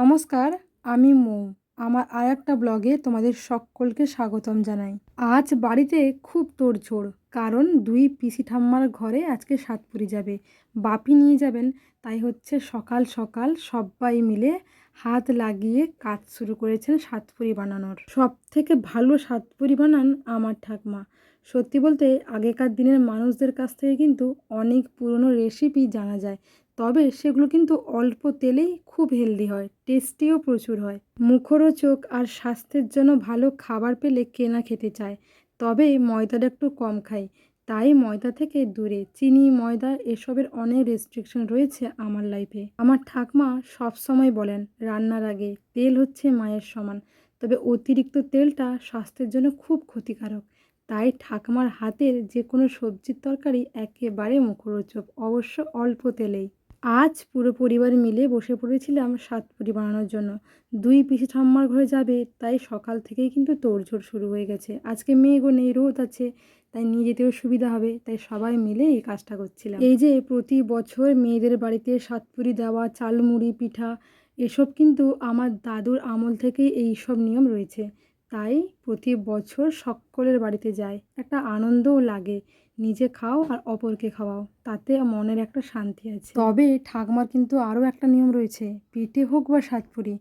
নমস্কার, আমি মৌ। আমার আর একটা ব্লগে তোমাদের সকলকে স্বাগতম জানাই। আজ বাড়িতে খুব তোড়জোড়, কারণ দুই পিসি ঠাম্মার ঘরে আজকে সাতপুরি যাবে। বাপি নিয়ে যাবেন, তাই হচ্ছে সকাল সকাল সবাই মিলে হাত লাগিয়ে কাজ শুরু করেছেন সাতপুরি বানানোর। সব থেকে ভালো সাতপুরি বানান আমার ঠাকমা। সত্যি বলতে আগেকার দিনের মানুষদের কাছ থেকে কিন্তু অনেক পুরনো রেসিপি জানা যায়। তবে সেগুলো কিন্তু অল্প তেলেই খুব হেলদি হয় টেস্টিও প্রচুর হয়। মুখরোচক আর স্বাস্থ্যের জন্য ভালো খাবার পেলে কেনা খেতে চায়। তবে ময়দাটা একটু কম খাই। তাই ময়দা থেকে দূরে। চিনি, ময়দা এসবের অনেক রেস্ট্রিকশন রয়েছে আমার লাইফে আমার ঠাকমা সব সময় বলেন, রান্নার আগে তেল হচ্ছে মায়ের সমান। তবে অতিরিক্ত তেলটা স্বাস্থ্যের জন্য খুব ক্ষতিকারক। তাই ঠাকমার হাতের যে কোনো সবজির তরকারি একেবারে মুখরোচক, অবশ্য অল্প তেলেই। আজ পুরো পরিবার মিলে বসে পড়েছিলাম সাতপুরি বানানোর জন্য। দুই পিসি ঠাম্মার ঘরে যাবে, তাই সকাল থেকেই কিন্তু তোড়ঝোড় শুরু হয়ে গেছে। আজকে মেঘও নেই, রোদ আছে, তাই নিয়ে যেতেও সুবিধা হবে, তাই সবাই মিলে এই কাজটা করছিলাম। এই যে প্রতি বছর মেয়েদের বাড়িতে সাতপুরি দেওয়া, চালমুড়ি, পিঠা, এসব কিন্তু আমার দাদুর আমল থেকেই এই সব নিয়ম রয়েছে। তাই প্রতি বছর সকলের বাড়িতে যায় একটা আনন্দও লাগে। নিজে খাও আর অপরকে খাওয়াও। তাতে মনের একটা শান্তি আছে। তবে ঠাকমার কিন্তু আরও একটা নিয়ম রয়েছে। পিঠে হোক বা সাতপুরি,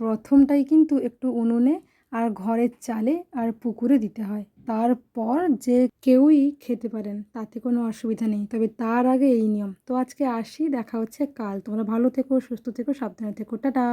প্রথমটাই কিন্তু একটু উনুনে আর ঘরের চালে আর পুকুরে দিতে হয়। তারপর যে কেউই খেতে পারেন, তাতে কোনো অসুবিধা নেই। তবে তার আগে এই নিয়ম। তো আজকে আসি, দেখা হচ্ছে কাল। তোমরা ভালো থেকো, সুস্থ থেকো, সাবধানে থেকো। টাটা!